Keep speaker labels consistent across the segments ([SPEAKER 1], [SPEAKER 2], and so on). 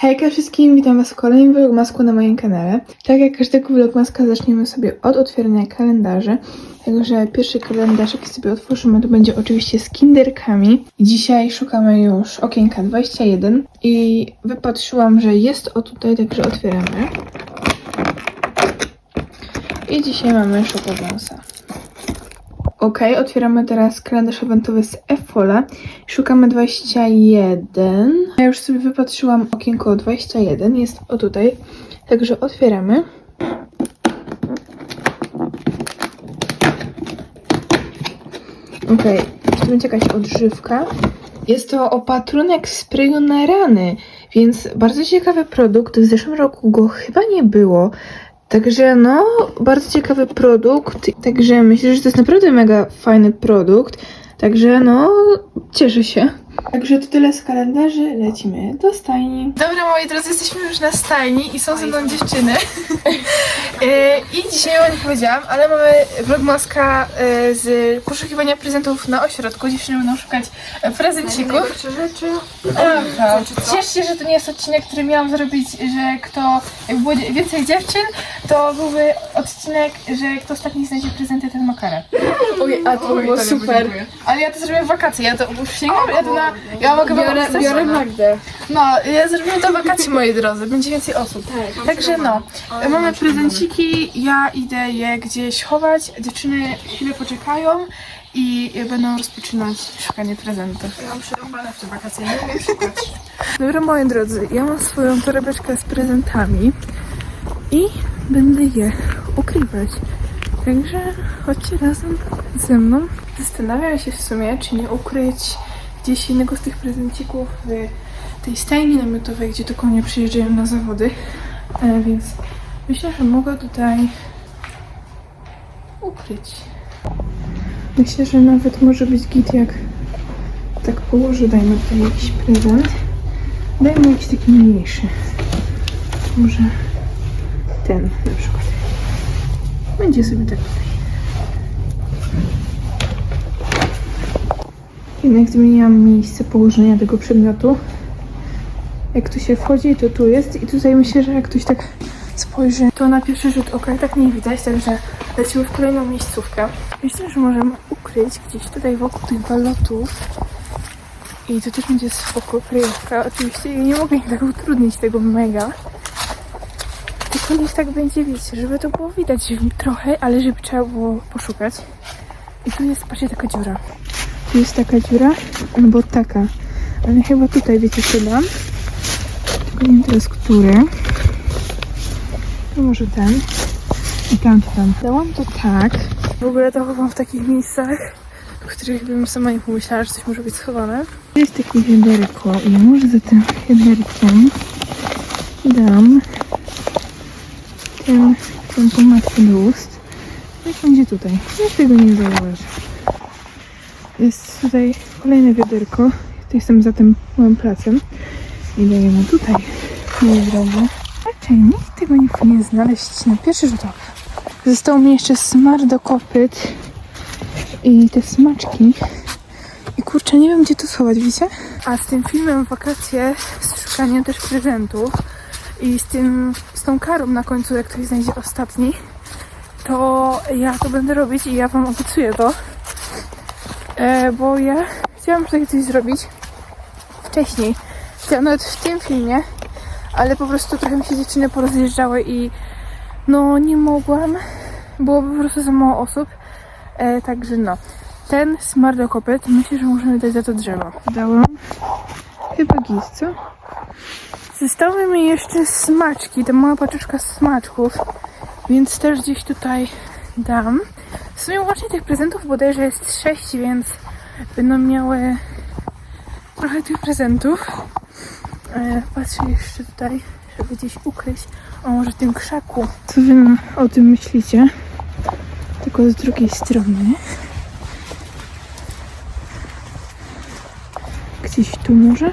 [SPEAKER 1] Hejka wszystkim, witam was w kolejnym vlogmasku na moim kanale. Tak jak każdego vlogmaska zaczniemy sobie od otwierania kalendarzy. Także pierwszy kalendarz, jaki sobie otworzymy, to będzie oczywiście z kinderkami. Dzisiaj szukamy już okienka 21 i wypatrzyłam, że jest o tutaj, także otwieramy. I dzisiaj mamy Szokowąsa. Ok, otwieramy teraz kalendarz eventowy z Efola. Szukamy 21. Ja już sobie wypatrzyłam okienko 21. Jest o tutaj. Także otwieramy. Ok, to będzie jakaś odżywka. Jest to opatrunek sprayu na rany, więc bardzo ciekawy produkt. W zeszłym roku go chyba nie było. Także no, bardzo ciekawy produkt. Także myślę, że to jest naprawdę mega fajny produkt. Także no, cieszę się. Także to tyle z kalendarzy, lecimy do stajni. Dobra moi drodzy, jesteśmy już na stajni i są ze mną dziewczyny. E, I dzisiaj ja nie powiedziałam, ale mamy vlogmaska e, z poszukiwania prezentów na ośrodku. Dziewczyny będą szukać e, prezencików.
[SPEAKER 2] rzeczy.
[SPEAKER 1] Aha. Cieszę się, że to nie jest odcinek, który miałam zrobić, że kto, jakby było więcej dziewczyn, to byłby odcinek, że kto ostatni znajdzie prezenty, ten ma karę.
[SPEAKER 2] Oj, a to było super.
[SPEAKER 1] Ale ja to zrobię w wakacje, ja to przysięgam, ja to na... Ja mogę
[SPEAKER 2] Biorę, biorę Magdę.
[SPEAKER 1] No, ja zrobię to w wakacje, moi drodzy, będzie więcej osób. Także no, mamy prezenciki, ja idę je gdzieś chować, dziewczyny chwilę poczekają i będą rozpoczynać szukanie prezentów.
[SPEAKER 2] Ja mam przerąbane w te wakacje, nie umiem szukać.
[SPEAKER 1] Dobra, moi drodzy, ja mam swoją torebeczkę z prezentami i będę je ukrywać. Także chodźcie razem ze mną. Zastanawiam się w sumie, czy nie ukryć gdzieś jednego z tych prezencików w tej stajni namiotowej, gdzie to konie przyjeżdżają na zawody. E, więc myślę, że mogę tutaj ukryć. Myślę, że nawet może być git, jak tak położę, dajmy tutaj jakiś prezent. Dajmy jakiś taki mniejszy. Może ten na przykład. Będzie sobie tak tutaj. Jednak zmieniłam miejsce położenia tego przedmiotu. Jak tu się wchodzi, to tu jest. I tutaj myślę, że jak ktoś tak spojrzy, to na pierwszy rzut oka tak nie widać, także lecimy w kolejną miejscówkę. Myślę, że możemy ukryć gdzieś tutaj wokół tych balotów i to też będzie spoko kryjówka. Oczywiście nie mogę im tak utrudnić tego mega. Tylko niech tak będzie, wiecie, żeby to było widać trochę, ale żeby trzeba było poszukać. I tu jest, patrzcie, taka dziura. Tu jest taka dziura, albo taka. Ale chyba tutaj, wiecie, co dam. Tylko nie wiem teraz, który. To może ten. I tamty tam. Dałam to tak. W ogóle to chowam w takich miejscach, w których bym sama nie pomyślała, że coś może być schowane. Jest takie wiaderko i może za tym wiaderkiem dam ten, ten pomadkę do ust. Jak będzie tutaj? Nikt tego nie zauważy. Jest tutaj kolejne wiaderko. Jestem za tym małym placem. I dajemy tutaj, moi drodzy. Nikt tego nie powinien znaleźć na pierwszy rzut oka. Został mi jeszcze smar do kopyt i te smaczki. I kurczę, nie wiem gdzie to schować, widzicie? A z tym filmem wakacje, z szukaniem też prezentów i z tym, z tą karą na końcu, jak ktoś znajdzie ostatni, to ja to będę robić i ja wam obiecuję to. E, bo ja chciałam tutaj coś zrobić wcześniej. Chciałam nawet w tym filmie, ale po prostu trochę mi się dziewczyny porozjeżdżały i no nie mogłam. Było po prostu za mało osób. E, także no. Ten smar do kopyt myślę, że możemy dać za to drzewo. Dałam chyba git, co? Zostały mi jeszcze smaczki, ta mała paczyczka smaczków, więc też gdzieś tutaj dam. W sumie łącznie tych prezentów bodajże jest 6, więc będą miały trochę tych prezentów. E, patrzę jeszcze tutaj, żeby gdzieś ukryć. O, może w tym krzaku. Co wy o tym myślicie? Tylko z drugiej strony. Gdzieś tu może?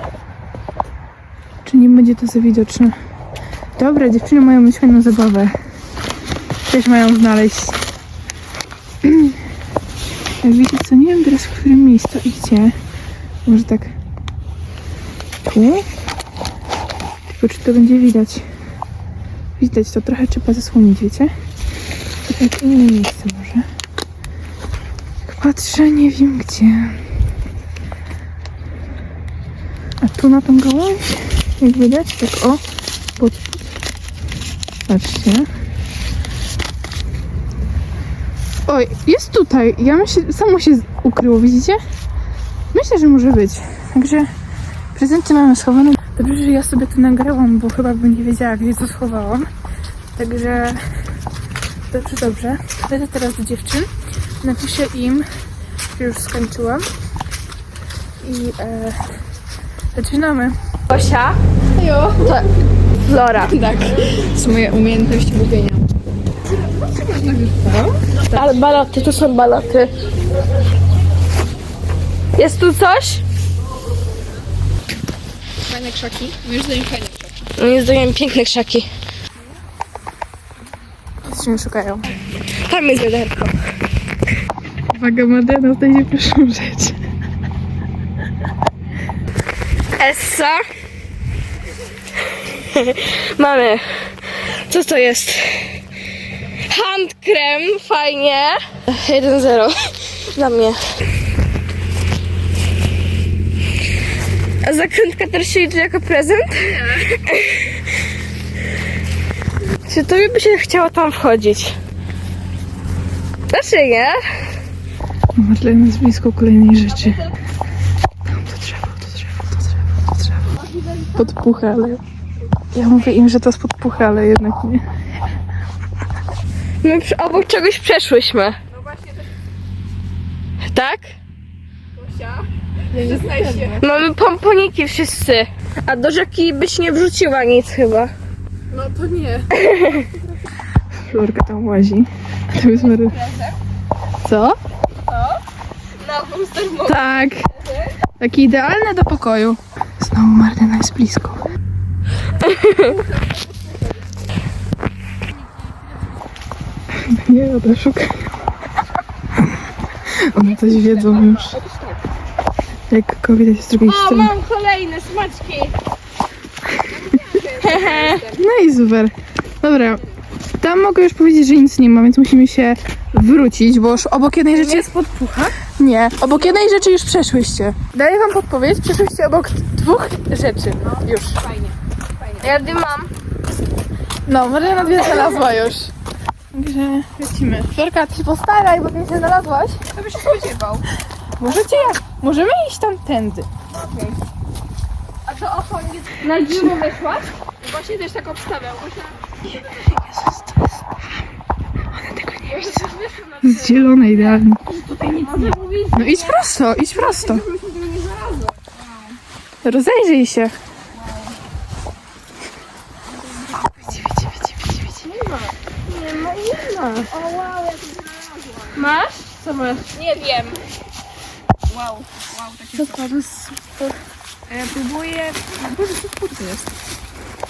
[SPEAKER 1] Czy nie będzie to za widoczne? Dobra, dziewczyny mają mieć fajną zabawę. Też mają znaleźć. Wiecie co, nie wiem teraz w którym miejscu i gdzie. Może tak tu? Czy to będzie widać? Widać to trochę trzeba zasłonić, wiecie? Tak inne miejsce może. Patrzę, nie wiem gdzie. A tu na tą gałąź, jak widać, tak o, pod... Patrzcie. Oj, jest tutaj. Ja myślę, samo się ukryło, widzicie? Myślę, że może być. Także prezenty mamy schowane. Dobrze, że ja sobie to nagrałam, bo chyba bym nie wiedziała, gdzie to schowałam. Także dobrze, dobrze. Będę teraz do dziewczyn. Napiszę im, że już skończyłam. I e, zaczynamy.
[SPEAKER 3] Osia. Jo. To Flora. Tak. To moje umiejętności mówienia. Ale baloty, tu są baloty. Jest tu coś?
[SPEAKER 4] Fajne krzaki. Moim zdaniem fajne krzaki.
[SPEAKER 3] Moim zdaniem piękne krzaki.
[SPEAKER 1] Coś mnie szukają.
[SPEAKER 3] Tam jest wiaderko.
[SPEAKER 1] Uwaga, Madena, znajdzie pierwszą rzecz.
[SPEAKER 3] Essa. Mamy. Co to jest? Handkrem, fajnie. 1-0 dla mnie. A zakrętka też się liczy jako prezent? Czy tobie by się chciało tam wchodzić? Znaczy nie?
[SPEAKER 1] Marlena jest blisko kolejnej rzeczy. Tam to drzewo, to drzewo, to drzewo, to drzewo. Podpucha, ale... Ja mówię im, że to jest podpucha, ale jednak nie.
[SPEAKER 3] My przy, obok czegoś przeszłyśmy. Tak?
[SPEAKER 4] Nie
[SPEAKER 3] Mamy pomponiki wszyscy. A do rzeki byś nie wrzuciła nic chyba.
[SPEAKER 4] No to nie.
[SPEAKER 1] Florka tam łazi. A tam jest Mary... Co?
[SPEAKER 3] Na wózek
[SPEAKER 1] Tak. Taki idealny do pokoju. Znowu Marlena jest blisko. Nie, ona szuka. One coś wiedzą już. Jak go widać z drugiej
[SPEAKER 3] O,
[SPEAKER 1] strony.
[SPEAKER 3] mam kolejne smaczki.
[SPEAKER 1] No i super. Dobra. Tam mogę już powiedzieć, że nic nie ma, więc musimy się wrócić, bo już obok jednej rzeczy...
[SPEAKER 3] jest podpucha?
[SPEAKER 1] Nie, obok jednej rzeczy już przeszłyście. Daję wam podpowiedź, przeszłyście obok dwóch rzeczy. Już.
[SPEAKER 3] Ja dymam.
[SPEAKER 1] No, Maryna dwie znalazła już. Także lecimy. Florka, ty się postaraj, bo ty nie znalazłaś.
[SPEAKER 4] To by się spodziewał.
[SPEAKER 1] Możecie jak? Możemy iść tam tędy.
[SPEAKER 4] A to oko nie...
[SPEAKER 3] Na dziurę weszłaś?
[SPEAKER 4] Właśnie też tak obstawiał. Właśnie...
[SPEAKER 1] Jezus, to jest. One tego nie widzą. Z zielonej idealnie. No idź prosto, idź prosto. Rozejrzyj się. Widzi, widzi, widzi, widzi, widzi.
[SPEAKER 3] Nie ma, nie ma. Masz? Co masz?
[SPEAKER 4] Nie wiem. Wow. Wow, takie...
[SPEAKER 3] Co to jest?
[SPEAKER 4] E, próbuję... Boże, co to jest?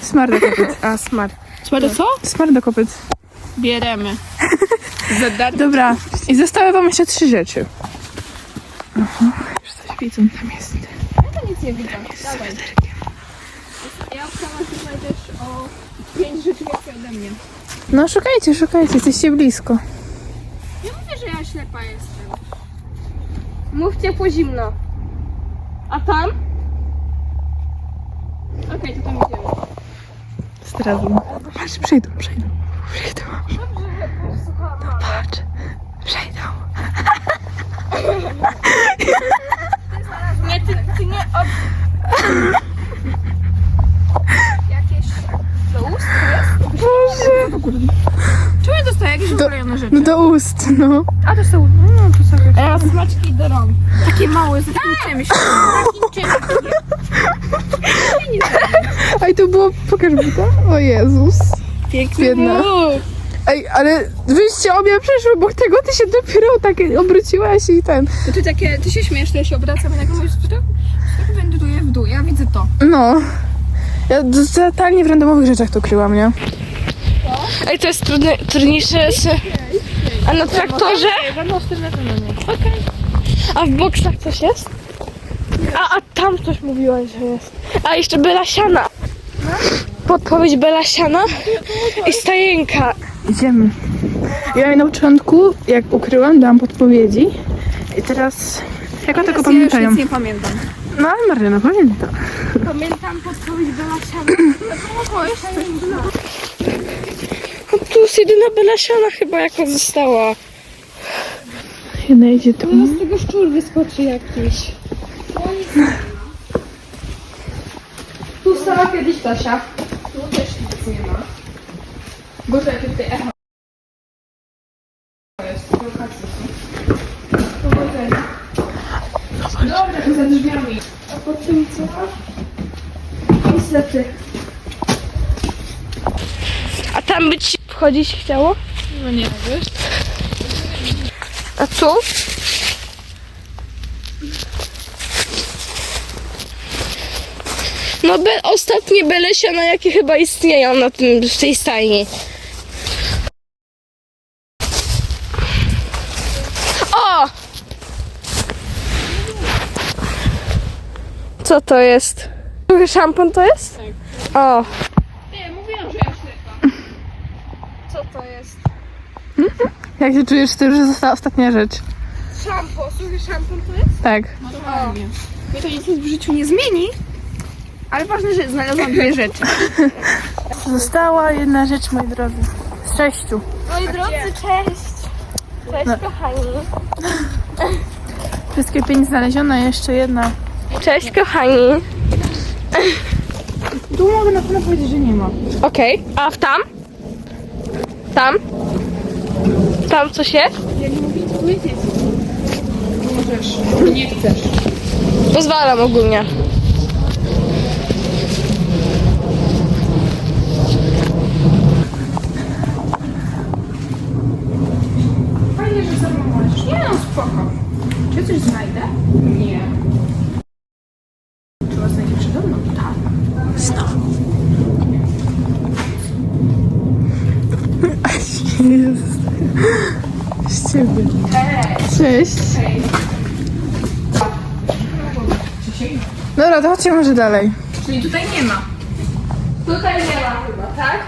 [SPEAKER 1] Smar do kopyt.
[SPEAKER 3] A, smart.
[SPEAKER 4] Słuchaj, co?
[SPEAKER 1] Smar do kopyt.
[SPEAKER 4] Bieremy.
[SPEAKER 1] Dobra, i zostały wam jeszcze trzy rzeczy. Aha, już coś widzą, tam jest.
[SPEAKER 4] to nic nie widzę. Dawaj. Ja obstawiam, że znajdziesz o pięć rzeczy więcej ode mnie.
[SPEAKER 1] No szukajcie, szukajcie, jesteście blisko.
[SPEAKER 4] Ja mówię, że ja ślepa jestem.
[SPEAKER 3] Mówcie po zimno. A tam?
[SPEAKER 4] Okej, to tam idziemy.
[SPEAKER 1] Zdradzą. Patrz, przejdą, przejdą. Przejdą. No patrz, przejdą.
[SPEAKER 3] Nie, ty, ty nie ob...
[SPEAKER 4] Jakieś... Do ust?
[SPEAKER 1] Boże.
[SPEAKER 4] Czemu ja dostaję jakieś ukrojone rzeczy?
[SPEAKER 1] No do ust, no.
[SPEAKER 4] A to są... No, to są... Ja smaczki do rąk. Takie małe, z takim czymś. Takim czymś.
[SPEAKER 1] A i to było, pokaż buta. O Jezus.
[SPEAKER 3] Piękny
[SPEAKER 1] Biedna. Ej, ale wyście obie przeszły obok tego, ty się dopiero tak obróciłaś i ten.
[SPEAKER 4] To ty takie... Ty się śmiesz, to ja się obracam i nagle mówisz, co to? Tak wędruje w dół. Ja widzę to.
[SPEAKER 1] No. Ja totalnie w randomowych rzeczach to kryłam, nie?
[SPEAKER 3] Ej, to jest trudne, trudniejsze z... A na traktorze? A w boksach coś jest? A, a tam coś mówiłaś, że jest. A jeszcze bylasiana. Podpowiedź Belasiana i stajenka.
[SPEAKER 1] Idziemy. Ja na początku, jak ukryłam, dałam podpowiedzi. I teraz... Jak tego
[SPEAKER 2] Ja już
[SPEAKER 1] pamiętają?
[SPEAKER 2] nic nie pamiętam.
[SPEAKER 1] No ale Marlena pamięta.
[SPEAKER 3] Pamiętam podpowiedź Belasiana. No tu jest jedyna Belasiana chyba jaka została.
[SPEAKER 1] Jedna idzie tu.
[SPEAKER 3] Z tego szczur wyskoczy jakiś. Tu stała kiedyś Tosia.
[SPEAKER 2] Tu też nic nie ma. Boże, jakie tutaj echo. jest. Lokacja są. Powodzenia. Dobra, to za drzwiami.
[SPEAKER 3] A po tym co? Niestety. A tam by ci wchodzić chciało?
[SPEAKER 2] No nie wiesz.
[SPEAKER 3] A tu? No be, ostatnie belesiana jakie chyba istnieją na tym, w tej stajni. O! Co to jest? Duży szampon to jest? Tak. O.
[SPEAKER 2] Nie, mówiłam, że ja ślepam.
[SPEAKER 3] Co to jest?
[SPEAKER 1] Jak się czujesz z tym, że została ostatnia rzecz?
[SPEAKER 3] Szampo, suchy szampon to jest?
[SPEAKER 1] Tak.
[SPEAKER 3] Mnie to nic w życiu nie zmieni, ale ważne, że znalazłam dwie rzeczy.
[SPEAKER 1] Została jedna rzecz, moi drodzy. Z sześciu.
[SPEAKER 3] Moi drodzy, cześć! Cześć
[SPEAKER 1] No.
[SPEAKER 3] kochani.
[SPEAKER 1] Wszystkie pięć znalezione, jeszcze jedna.
[SPEAKER 3] Cześć kochani.
[SPEAKER 1] Tu mogę na pewno powiedzieć, że nie ma.
[SPEAKER 3] Okej, a w tam? Tam? Tam coś jest?
[SPEAKER 2] Ja nie mówię ci powiedzieć. Możesz. Nie chcesz.
[SPEAKER 3] Pozwalam ogólnie.
[SPEAKER 2] Fajnie, że ze mną możesz. Nie no, spoko.
[SPEAKER 1] Dobra, to chodźcie może dalej.
[SPEAKER 2] Czyli tutaj nie ma.
[SPEAKER 3] Tutaj nie ma chyba, tak?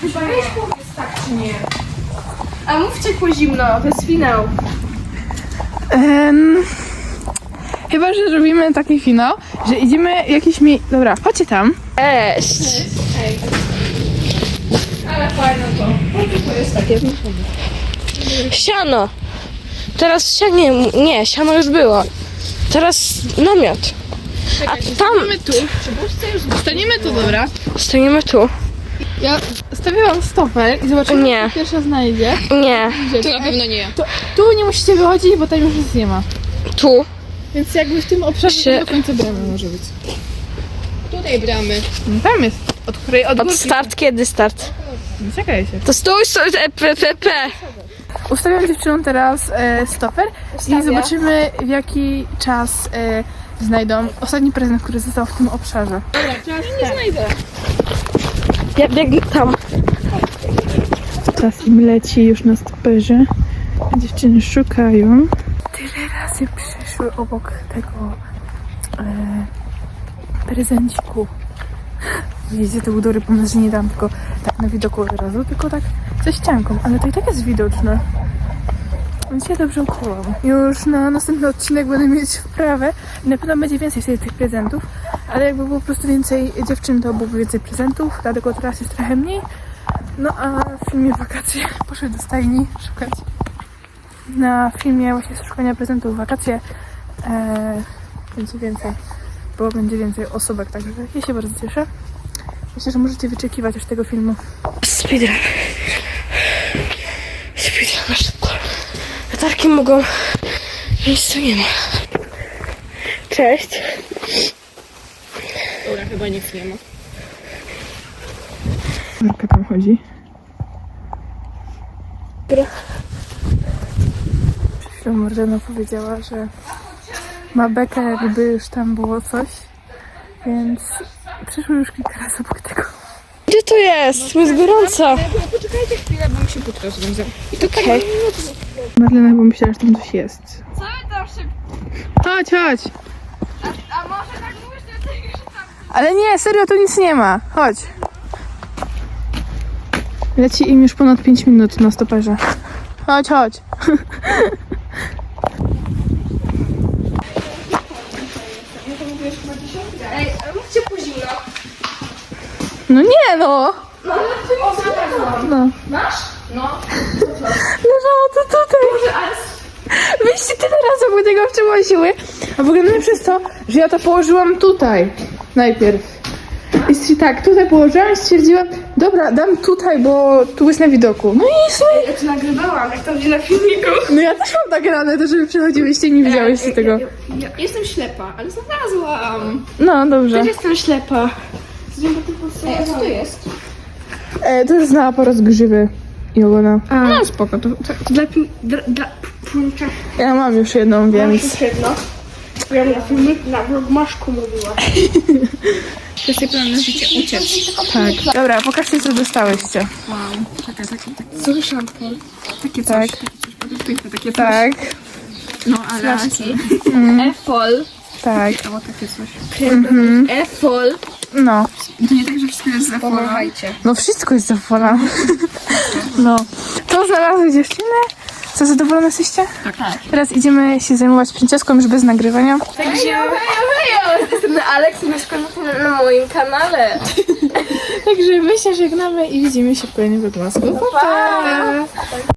[SPEAKER 2] Chyba weź powiedz tak czy nie.
[SPEAKER 3] A mówcie ku zimno, to jest finał.
[SPEAKER 1] Em, chyba, że zrobimy taki finał, że idziemy jakieś mi... Dobra, chodźcie tam.
[SPEAKER 3] Cześć.
[SPEAKER 2] Ale fajne to. To jest takie.
[SPEAKER 3] Siano. Teraz sianie, nie, siano już było. Teraz namiot. A tam
[SPEAKER 1] tu. Staniemy tu, dobra.
[SPEAKER 3] stoimy tu.
[SPEAKER 1] Ja stawiałam stoper i zobaczymy,
[SPEAKER 3] Nie.
[SPEAKER 1] kto pierwsza znajdzie.
[SPEAKER 3] Nie,
[SPEAKER 2] To na pewno nie.
[SPEAKER 1] To, tu nie musicie wychodzić, bo tam już nic nie ma.
[SPEAKER 3] tu.
[SPEAKER 1] Więc jakby w tym obszarze
[SPEAKER 3] Się-
[SPEAKER 1] to do końca bramy może być.
[SPEAKER 2] Tutaj bramy.
[SPEAKER 1] No tam jest. Od której od
[SPEAKER 3] Od
[SPEAKER 1] górki.
[SPEAKER 3] start, kiedy start?
[SPEAKER 1] Czekaj się.
[SPEAKER 3] To stój, stój, e, p, p, p.
[SPEAKER 1] Ustawiam dziewczynom teraz e, stoper i zobaczymy w jaki czas e, znajdą ostatni prezent, który został w tym obszarze.
[SPEAKER 3] Ja biegnę tam.
[SPEAKER 1] Czas im leci już na stoperze. Dziewczyny szukają. Tyle razy przeszły obok tego e, prezenciku. Widzicie, te udory pomysł, że nie dam tylko tak na widoku od razu, tylko tak ze ścianką, ale to i tak jest widoczne. Więc ja dobrze ukryłam. Już na następny odcinek będę mieć wprawę i na pewno będzie więcej sobie tych prezentów, ale jakby było po prostu więcej dziewczyn, to byłoby więcej prezentów, dlatego teraz jest trochę mniej. No a w filmie wakacje poszły do stajni szukać. Na filmie właśnie szukania prezentów wakacje e, będzie więcej, bo będzie więcej osobek, także ja się bardzo cieszę. Myślę, że możecie wyczekiwać już tego filmu.
[SPEAKER 3] Speedrun na szybko. Latarki mogą... Nic tu nie ma. Cześć.
[SPEAKER 2] Dobra, chyba nic nie ma.
[SPEAKER 1] Marka tam chodzi.
[SPEAKER 3] Dobra.
[SPEAKER 1] Przed chwilą Mordena powiedziała, że ma bekę, jakby już tam było coś, więc przyszło już kilka razy obok tego.
[SPEAKER 3] Gdzie to jest? Mi jest gorąco.
[SPEAKER 2] Poczekajcie chwilę, bo mi się putra rozwiązał. I to tak
[SPEAKER 3] Okej.
[SPEAKER 1] Marlena chyba myślała, że tam coś jest.
[SPEAKER 3] Co wy tam szybko?
[SPEAKER 1] Chodź, chodź!
[SPEAKER 3] A może tak mówisz, że tam
[SPEAKER 1] Ale nie, serio, tu nic nie ma. Chodź. Leci im już ponad 5 minut na stoperze. Chodź, chodź.
[SPEAKER 4] Ej, mówcie po zimno.
[SPEAKER 1] No nie no! No.
[SPEAKER 4] Masz? No.
[SPEAKER 1] Leżało to tutaj. Wyście tyle razy mu tego przełosiły. A w ogóle najlepsze jest to, że ja to położyłam tutaj. Najpierw. I tak, tutaj położyłam i stwierdziłam, dobra, dam tutaj, bo tu jest na widoku. No i sobie...
[SPEAKER 4] Ja to nagrywałam, jak to będzie na filmiku.
[SPEAKER 1] No ja też mam nagrane, to żeby przychodziłyście i nie widziałyście tego.
[SPEAKER 4] Ja, ja jestem ślepa, ale znalazłam.
[SPEAKER 1] No, dobrze.
[SPEAKER 4] jestem ślepa. Ej, a co to jest?
[SPEAKER 1] E, to jest na porost grzyby i ogona.
[SPEAKER 4] No spoko, to, to, to dla, pi- dla, dla punka
[SPEAKER 1] Ja mam już jedną, więc...
[SPEAKER 4] jedno. Ja na filmik na vlogmaszku mówiła. To jest plan życie uciec.
[SPEAKER 1] Tak. Dobra, pokażcie, co dostałyście.
[SPEAKER 4] Wow. Czekaj, taki, taki cały szampon. Takie coś,
[SPEAKER 1] Tak.
[SPEAKER 4] takie coś,
[SPEAKER 1] Tak,
[SPEAKER 4] No, ale... E-fol.
[SPEAKER 1] tak.
[SPEAKER 4] Albo takie coś. E-fol.
[SPEAKER 1] No.
[SPEAKER 4] To nie tak, że wszystko jest za.
[SPEAKER 1] No wszystko jest zadowolone. No. To znalazły dziewczyny? Co, zadowolone jesteście?
[SPEAKER 4] Tak.
[SPEAKER 1] Teraz idziemy się zajmować pięcioską już bez nagrywania.
[SPEAKER 4] Także... Jestem Aleks i mieszkam na moim kanale.
[SPEAKER 1] Także my się żegnamy i widzimy się w kolejnym vlogmasku. Pa! pa!